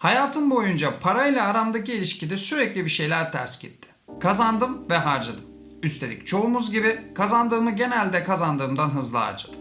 Hayatım boyunca parayla aramdaki ilişkide sürekli bir şeyler ters gitti. Kazandım ve harcadım. Üstelik çoğumuz gibi kazandığımı genelde kazandığımdan hızlı harcadım.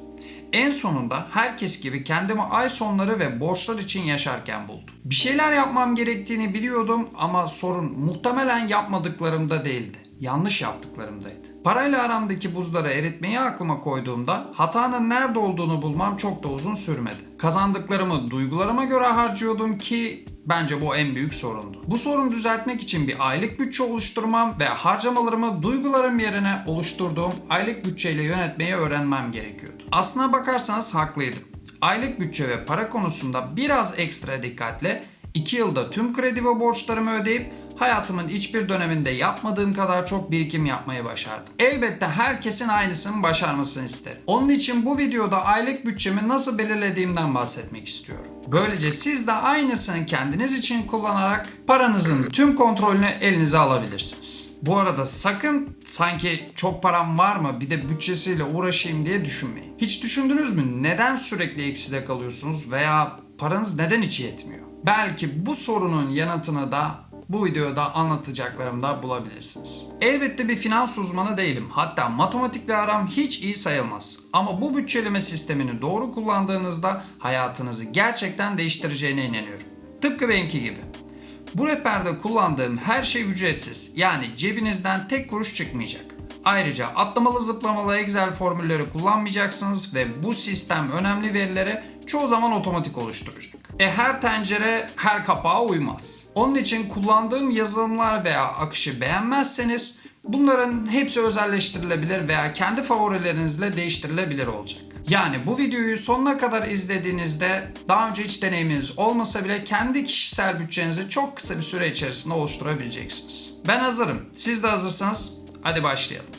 En sonunda herkes gibi kendimi ay sonları ve borçlar için yaşarken buldum. Bir şeyler yapmam gerektiğini biliyordum ama sorun muhtemelen yapmadıklarımda değildi. Yanlış yaptıklarımdaydı. Parayla aramdaki buzları eritmeyi aklıma koyduğumda hatanın nerede olduğunu bulmam çok da uzun sürmedi. Kazandıklarımı duygularıma göre harcıyordum ki bence bu en büyük sorundu. Bu sorunu düzeltmek için bir aylık bütçe oluşturmam ve harcamalarımı duygularım yerine oluşturduğum aylık bütçeyle yönetmeyi öğrenmem gerekiyordu. Aslına bakarsanız haklıydım. Aylık bütçe ve para konusunda biraz ekstra dikkatle 2 yılda tüm kredi ve borçlarımı ödeyip hayatımın hiçbir döneminde yapmadığım kadar çok birikim yapmayı başardım. Elbette herkesin aynısını başarmasını isterim. Onun için bu videoda aylık bütçemi nasıl belirlediğimden bahsetmek istiyorum. Böylece siz de aynısını kendiniz için kullanarak paranızın tüm kontrolünü elinize alabilirsiniz. Bu arada sakın sanki çok param var mı bir de bütçesiyle uğraşayım diye düşünmeyin. Hiç düşündünüz mü neden sürekli ekside kalıyorsunuz veya paranız neden hiç yetmiyor? Belki bu sorunun yanıtını da bu videoda anlatacaklarımda bulabilirsiniz. Elbette bir finans uzmanı değilim. Hatta matematikle aram hiç iyi sayılmaz. Ama bu bütçeleme sistemini doğru kullandığınızda hayatınızı gerçekten değiştireceğine inanıyorum. Tıpkı benimki gibi. Bu rehberde kullandığım her şey ücretsiz. Yani cebinizden tek kuruş çıkmayacak. Ayrıca atlamalı zıplamalı Excel formülleri kullanmayacaksınız ve bu sistem önemli verileri çoğu zaman otomatik oluşturacak. E her tencere her kapağa uymaz. Onun için kullandığım yazılımlar veya akışı beğenmezseniz bunların hepsi özelleştirilebilir veya kendi favorilerinizle değiştirilebilir olacak. Yani bu videoyu sonuna kadar izlediğinizde daha önce hiç deneyiminiz olmasa bile kendi kişisel bütçenizi çok kısa bir süre içerisinde oluşturabileceksiniz. Ben hazırım. Siz de hazırsanız hadi başlayalım.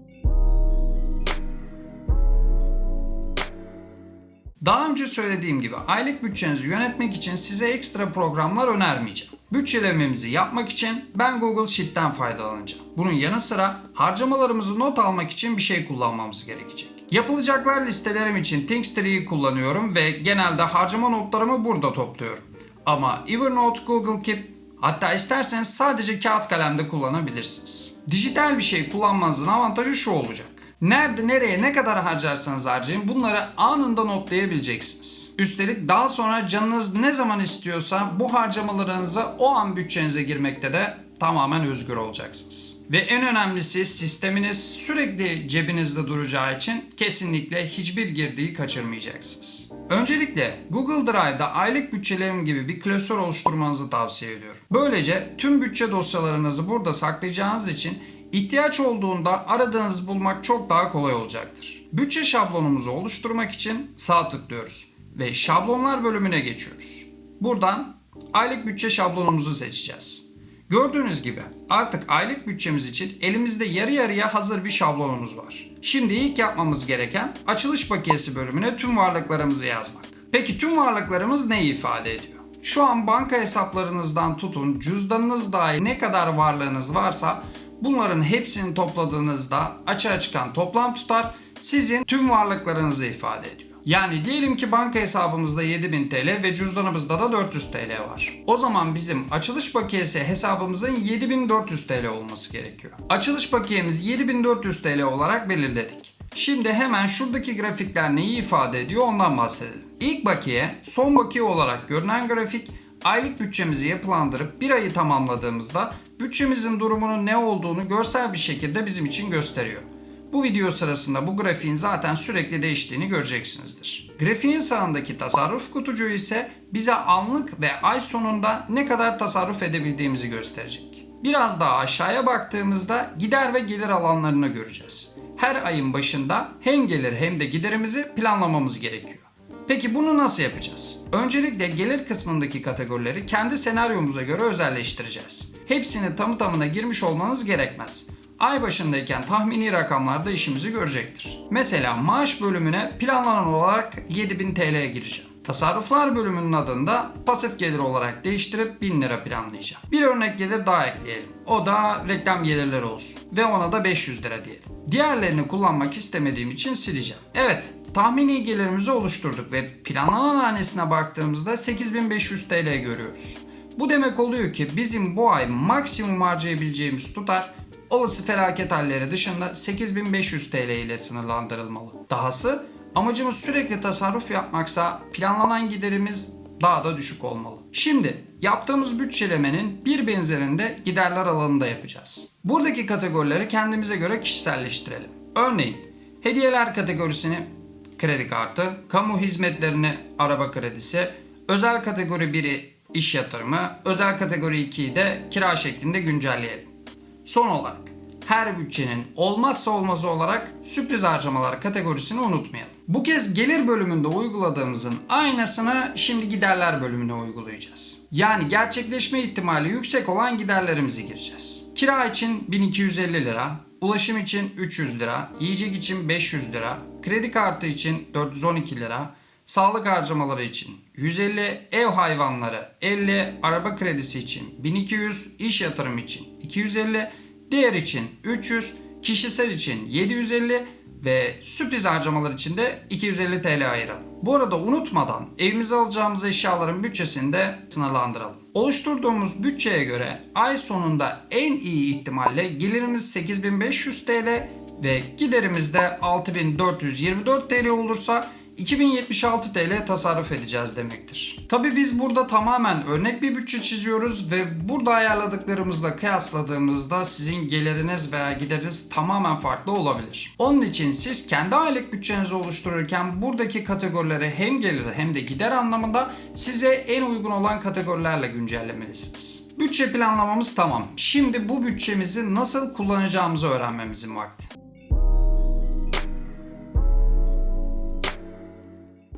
Daha önce söylediğim gibi aylık bütçenizi yönetmek için size ekstra programlar önermeyeceğim. Bütçelememizi yapmak için ben Google Sheet'ten faydalanacağım. Bunun yanı sıra harcamalarımızı not almak için bir şey kullanmamız gerekecek. Yapılacaklar listelerim için Thinkstree'yi kullanıyorum ve genelde harcama notlarımı burada topluyorum. Ama Evernote, Google Keep hatta isterseniz sadece kağıt kalemde kullanabilirsiniz. Dijital bir şey kullanmanızın avantajı şu olacak. Nerede, nereye, ne kadar harcarsanız harcayın bunları anında notlayabileceksiniz. Üstelik daha sonra canınız ne zaman istiyorsa bu harcamalarınızı o an bütçenize girmekte de tamamen özgür olacaksınız. Ve en önemlisi sisteminiz sürekli cebinizde duracağı için kesinlikle hiçbir girdiği kaçırmayacaksınız. Öncelikle Google Drive'da aylık bütçelerim gibi bir klasör oluşturmanızı tavsiye ediyorum. Böylece tüm bütçe dosyalarınızı burada saklayacağınız için ihtiyaç olduğunda aradığınızı bulmak çok daha kolay olacaktır. Bütçe şablonumuzu oluşturmak için sağ tıklıyoruz ve şablonlar bölümüne geçiyoruz. Buradan aylık bütçe şablonumuzu seçeceğiz. Gördüğünüz gibi artık aylık bütçemiz için elimizde yarı yarıya hazır bir şablonumuz var. Şimdi ilk yapmamız gereken açılış bakiyesi bölümüne tüm varlıklarımızı yazmak. Peki tüm varlıklarımız neyi ifade ediyor? Şu an banka hesaplarınızdan tutun cüzdanınız dahil ne kadar varlığınız varsa bunların hepsini topladığınızda açığa çıkan toplam tutar sizin tüm varlıklarınızı ifade ediyor. Yani diyelim ki banka hesabımızda 7000 TL ve cüzdanımızda da 400 TL var. O zaman bizim açılış bakiyesi hesabımızın 7400 TL olması gerekiyor. Açılış bakiyemiz 7400 TL olarak belirledik. Şimdi hemen şuradaki grafikler neyi ifade ediyor ondan bahsedelim. İlk bakiye son bakiye olarak görünen grafik aylık bütçemizi yapılandırıp bir ayı tamamladığımızda bütçemizin durumunun ne olduğunu görsel bir şekilde bizim için gösteriyor. Bu video sırasında bu grafiğin zaten sürekli değiştiğini göreceksinizdir. Grafiğin sağındaki tasarruf kutucuğu ise bize anlık ve ay sonunda ne kadar tasarruf edebildiğimizi gösterecek. Biraz daha aşağıya baktığımızda gider ve gelir alanlarını göreceğiz. Her ayın başında hem gelir hem de giderimizi planlamamız gerekiyor. Peki bunu nasıl yapacağız? Öncelikle gelir kısmındaki kategorileri kendi senaryomuza göre özelleştireceğiz. Hepsini tamı tamına girmiş olmanız gerekmez. Ay başındayken tahmini rakamlarda işimizi görecektir. Mesela maaş bölümüne planlanan olarak 7000 TL gireceğim. Tasarruflar bölümünün adını da pasif gelir olarak değiştirip 1000 lira planlayacağım. Bir örnek gelir daha ekleyelim. O da reklam gelirleri olsun. Ve ona da 500 lira diyelim. Diğerlerini kullanmak istemediğim için sileceğim. Evet, tahmini gelirimizi oluşturduk ve planlanan hanesine baktığımızda 8500 TL görüyoruz. Bu demek oluyor ki bizim bu ay maksimum harcayabileceğimiz tutar olası felaket halleri dışında 8500 TL ile sınırlandırılmalı. Dahası amacımız sürekli tasarruf yapmaksa planlanan giderimiz daha da düşük olmalı. Şimdi yaptığımız bütçelemenin bir benzerinde giderler alanında yapacağız. Buradaki kategorileri kendimize göre kişiselleştirelim. Örneğin hediyeler kategorisini kredi kartı, kamu hizmetlerini araba kredisi, özel kategori 1'i iş yatırımı, özel kategori 2'yi de kira şeklinde güncelleyelim. Son olarak her bütçenin olmazsa olmazı olarak sürpriz harcamalar kategorisini unutmayalım. Bu kez gelir bölümünde uyguladığımızın aynısını şimdi giderler bölümüne uygulayacağız. Yani gerçekleşme ihtimali yüksek olan giderlerimizi gireceğiz. Kira için 1250 lira, ulaşım için 300 lira, yiyecek için 500 lira, kredi kartı için 412 lira, Sağlık harcamaları için 150, ev hayvanları 50, araba kredisi için 1200, iş yatırım için 250, diğer için 300, kişisel için 750 ve sürpriz harcamalar için de 250 TL ayıralım. Bu arada unutmadan evimize alacağımız eşyaların bütçesini de sınırlandıralım. Oluşturduğumuz bütçeye göre ay sonunda en iyi ihtimalle gelirimiz 8500 TL ve giderimiz de 6424 TL olursa 2076 TL tasarruf edeceğiz demektir. Tabi biz burada tamamen örnek bir bütçe çiziyoruz ve burada ayarladıklarımızla kıyasladığımızda sizin geliriniz veya gideriniz tamamen farklı olabilir. Onun için siz kendi aylık bütçenizi oluştururken buradaki kategorileri hem gelir hem de gider anlamında size en uygun olan kategorilerle güncellemelisiniz. Bütçe planlamamız tamam. Şimdi bu bütçemizi nasıl kullanacağımızı öğrenmemizin vakti.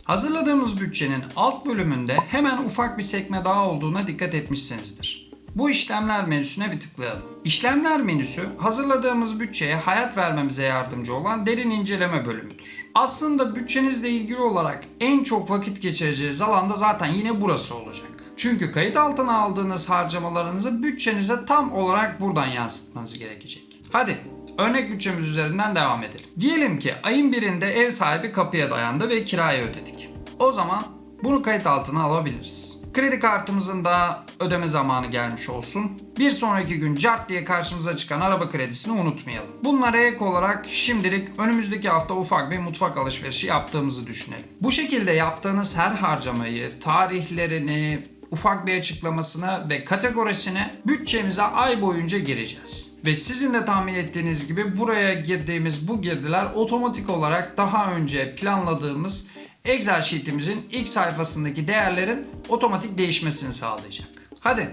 Hazırladığımız bütçenin alt bölümünde hemen ufak bir sekme daha olduğuna dikkat etmişsinizdir. Bu işlemler menüsüne bir tıklayalım. İşlemler menüsü hazırladığımız bütçeye hayat vermemize yardımcı olan derin inceleme bölümüdür. Aslında bütçenizle ilgili olarak en çok vakit geçireceğiniz alanda zaten yine burası olacak. Çünkü kayıt altına aldığınız harcamalarınızı bütçenize tam olarak buradan yansıtmanız gerekecek. Hadi Örnek bütçemiz üzerinden devam edelim. Diyelim ki ayın birinde ev sahibi kapıya dayandı ve kirayı ödedik. O zaman bunu kayıt altına alabiliriz. Kredi kartımızın da ödeme zamanı gelmiş olsun. Bir sonraki gün cart diye karşımıza çıkan araba kredisini unutmayalım. Bunlara ek olarak şimdilik önümüzdeki hafta ufak bir mutfak alışverişi yaptığımızı düşünelim. Bu şekilde yaptığınız her harcamayı, tarihlerini, ufak bir açıklamasını ve kategorisini bütçemize ay boyunca gireceğiz. Ve sizin de tahmin ettiğiniz gibi buraya girdiğimiz bu girdiler otomatik olarak daha önce planladığımız Excel sheetimizin ilk sayfasındaki değerlerin otomatik değişmesini sağlayacak. Hadi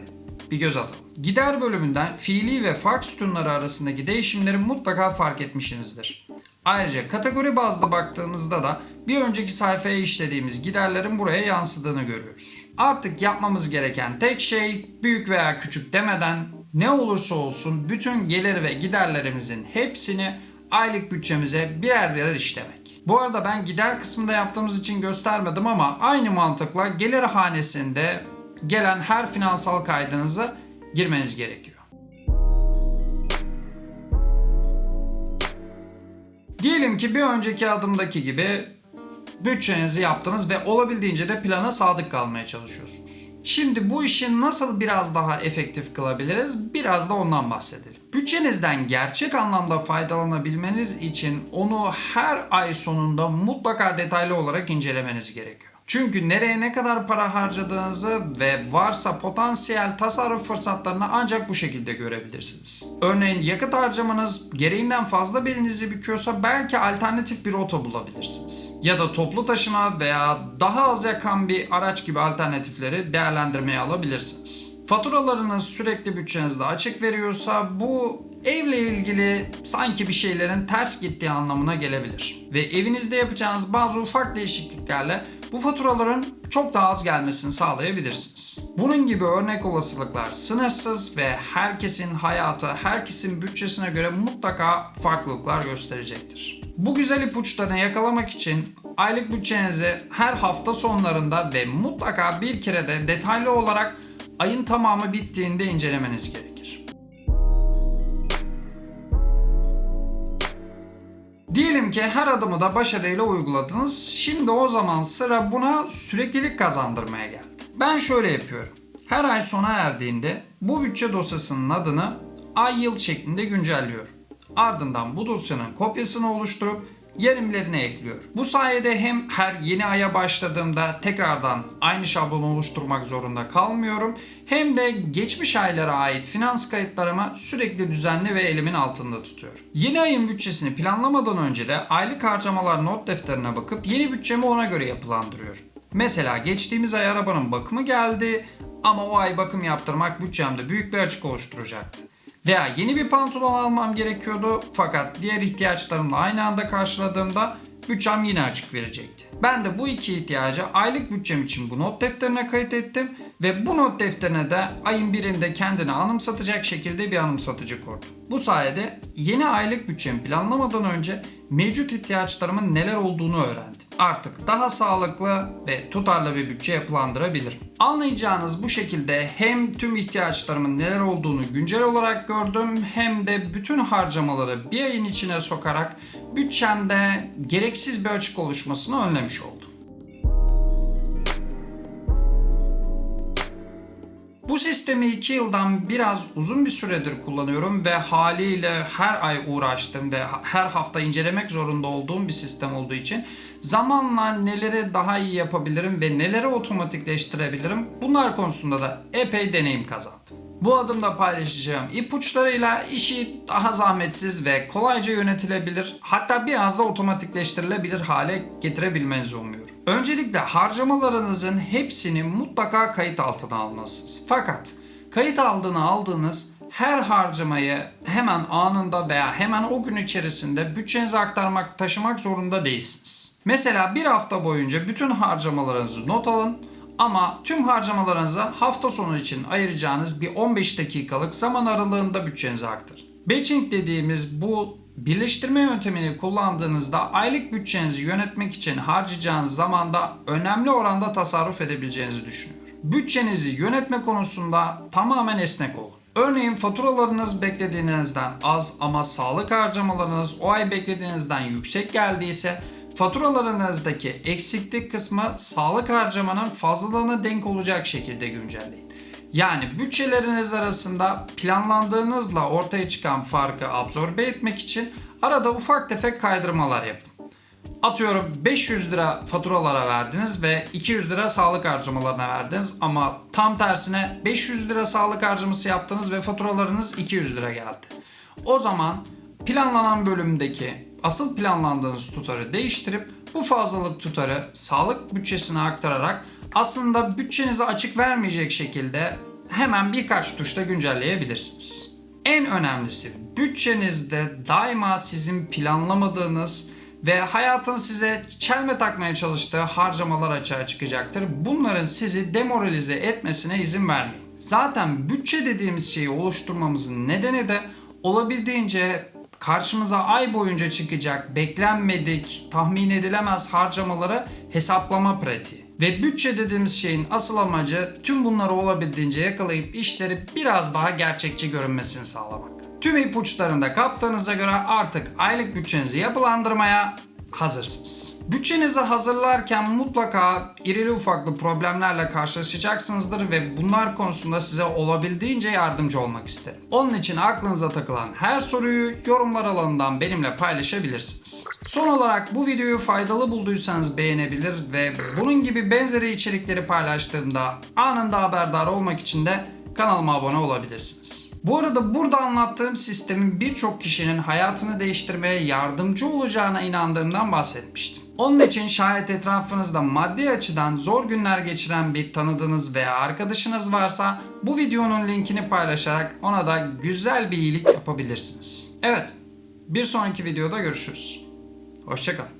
bir göz atalım. Gider bölümünden fiili ve fark sütunları arasındaki değişimleri mutlaka fark etmişsinizdir. Ayrıca kategori bazlı baktığımızda da bir önceki sayfaya işlediğimiz giderlerin buraya yansıdığını görüyoruz. Artık yapmamız gereken tek şey büyük veya küçük demeden ne olursa olsun bütün gelir ve giderlerimizin hepsini aylık bütçemize birer birer işlemek. Bu arada ben gider kısmında yaptığımız için göstermedim ama aynı mantıkla gelir hanesinde gelen her finansal kaydınızı girmeniz gerekiyor. Diyelim ki bir önceki adımdaki gibi bütçenizi yaptınız ve olabildiğince de plana sadık kalmaya çalışıyorsunuz. Şimdi bu işi nasıl biraz daha efektif kılabiliriz? Biraz da ondan bahsedelim. Bütçenizden gerçek anlamda faydalanabilmeniz için onu her ay sonunda mutlaka detaylı olarak incelemeniz gerekiyor. Çünkü nereye ne kadar para harcadığınızı ve varsa potansiyel tasarruf fırsatlarını ancak bu şekilde görebilirsiniz. Örneğin yakıt harcamanız gereğinden fazla belinizi büküyorsa belki alternatif bir rota bulabilirsiniz. Ya da toplu taşıma veya daha az yakan bir araç gibi alternatifleri değerlendirmeye alabilirsiniz. Faturalarınız sürekli bütçenizde açık veriyorsa bu evle ilgili sanki bir şeylerin ters gittiği anlamına gelebilir. Ve evinizde yapacağınız bazı ufak değişikliklerle bu faturaların çok daha az gelmesini sağlayabilirsiniz. Bunun gibi örnek olasılıklar sınırsız ve herkesin hayatı, herkesin bütçesine göre mutlaka farklılıklar gösterecektir. Bu güzel ipuçlarını yakalamak için aylık bütçenizi her hafta sonlarında ve mutlaka bir kere de detaylı olarak ayın tamamı bittiğinde incelemeniz gerekir. Diyelim ki her adımı da başarıyla uyguladınız. Şimdi o zaman sıra buna süreklilik kazandırmaya geldi. Ben şöyle yapıyorum. Her ay sona erdiğinde bu bütçe dosyasının adını ay yıl şeklinde güncelliyorum. Ardından bu dosyanın kopyasını oluşturup yerimlerine ekliyorum. Bu sayede hem her yeni aya başladığımda tekrardan aynı şablonu oluşturmak zorunda kalmıyorum. Hem de geçmiş aylara ait finans kayıtlarımı sürekli düzenli ve elimin altında tutuyorum. Yeni ayın bütçesini planlamadan önce de aylık harcamalar not defterine bakıp yeni bütçemi ona göre yapılandırıyorum. Mesela geçtiğimiz ay arabanın bakımı geldi ama o ay bakım yaptırmak bütçemde büyük bir açık oluşturacaktı. Veya yeni bir pantolon almam gerekiyordu fakat diğer ihtiyaçlarımla aynı anda karşıladığımda bütçem yine açık verecekti. Ben de bu iki ihtiyacı aylık bütçem için bu not defterine kayıt ettim ve bu not defterine de ayın birinde kendini anımsatacak şekilde bir anımsatıcı kurdum. Bu sayede yeni aylık bütçemi planlamadan önce mevcut ihtiyaçlarımın neler olduğunu öğrendim. Artık daha sağlıklı ve tutarlı bir bütçe yapılandırabilirim. Anlayacağınız bu şekilde hem tüm ihtiyaçlarımın neler olduğunu güncel olarak gördüm hem de bütün harcamaları bir ayın içine sokarak bütçemde gereksiz bir açık oluşmasını önlemiş oldum. Bu sistemi 2 yıldan biraz uzun bir süredir kullanıyorum ve haliyle her ay uğraştım ve her hafta incelemek zorunda olduğum bir sistem olduğu için zamanla neleri daha iyi yapabilirim ve neleri otomatikleştirebilirim bunlar konusunda da epey deneyim kazandım. Bu adımda paylaşacağım ipuçlarıyla işi daha zahmetsiz ve kolayca yönetilebilir hatta biraz da otomatikleştirilebilir hale getirebilmenizi umuyorum. Öncelikle harcamalarınızın hepsini mutlaka kayıt altına almalısınız. Fakat kayıt altına aldığınız her harcamayı hemen anında veya hemen o gün içerisinde bütçenize aktarmak, taşımak zorunda değilsiniz. Mesela bir hafta boyunca bütün harcamalarınızı not alın ama tüm harcamalarınızı hafta sonu için ayıracağınız bir 15 dakikalık zaman aralığında bütçenize aktarın. Batching dediğimiz bu birleştirme yöntemini kullandığınızda aylık bütçenizi yönetmek için harcayacağınız zamanda önemli oranda tasarruf edebileceğinizi düşünüyorum. Bütçenizi yönetme konusunda tamamen esnek olun. Örneğin faturalarınız beklediğinizden az ama sağlık harcamalarınız o ay beklediğinizden yüksek geldiyse faturalarınızdaki eksiklik kısmı sağlık harcamanın fazlalığına denk olacak şekilde güncelleyin. Yani bütçeleriniz arasında planlandığınızla ortaya çıkan farkı absorbe etmek için arada ufak tefek kaydırmalar yapın. Atıyorum 500 lira faturalara verdiniz ve 200 lira sağlık harcamalarına verdiniz ama tam tersine 500 lira sağlık harcaması yaptınız ve faturalarınız 200 lira geldi. O zaman planlanan bölümdeki asıl planlandığınız tutarı değiştirip bu fazlalık tutarı sağlık bütçesine aktararak aslında bütçenize açık vermeyecek şekilde hemen birkaç tuşla güncelleyebilirsiniz. En önemlisi bütçenizde daima sizin planlamadığınız ve hayatın size çelme takmaya çalıştığı harcamalar açığa çıkacaktır. Bunların sizi demoralize etmesine izin vermeyin. Zaten bütçe dediğimiz şeyi oluşturmamızın nedeni de olabildiğince karşımıza ay boyunca çıkacak beklenmedik, tahmin edilemez harcamaları hesaplama pratiği. Ve bütçe dediğimiz şeyin asıl amacı tüm bunları olabildiğince yakalayıp işleri biraz daha gerçekçi görünmesini sağlamak. Tüm ipuçlarını da kaptığınıza göre artık aylık bütçenizi yapılandırmaya hazırsınız. Bütçenizi hazırlarken mutlaka irili ufaklı problemlerle karşılaşacaksınızdır ve bunlar konusunda size olabildiğince yardımcı olmak isterim. Onun için aklınıza takılan her soruyu yorumlar alanından benimle paylaşabilirsiniz. Son olarak bu videoyu faydalı bulduysanız beğenebilir ve bunun gibi benzeri içerikleri paylaştığımda anında haberdar olmak için de kanalıma abone olabilirsiniz. Bu arada burada anlattığım sistemin birçok kişinin hayatını değiştirmeye yardımcı olacağına inandığımdan bahsetmiştim. Onun için şayet etrafınızda maddi açıdan zor günler geçiren bir tanıdığınız veya arkadaşınız varsa bu videonun linkini paylaşarak ona da güzel bir iyilik yapabilirsiniz. Evet, bir sonraki videoda görüşürüz. Hoşçakalın.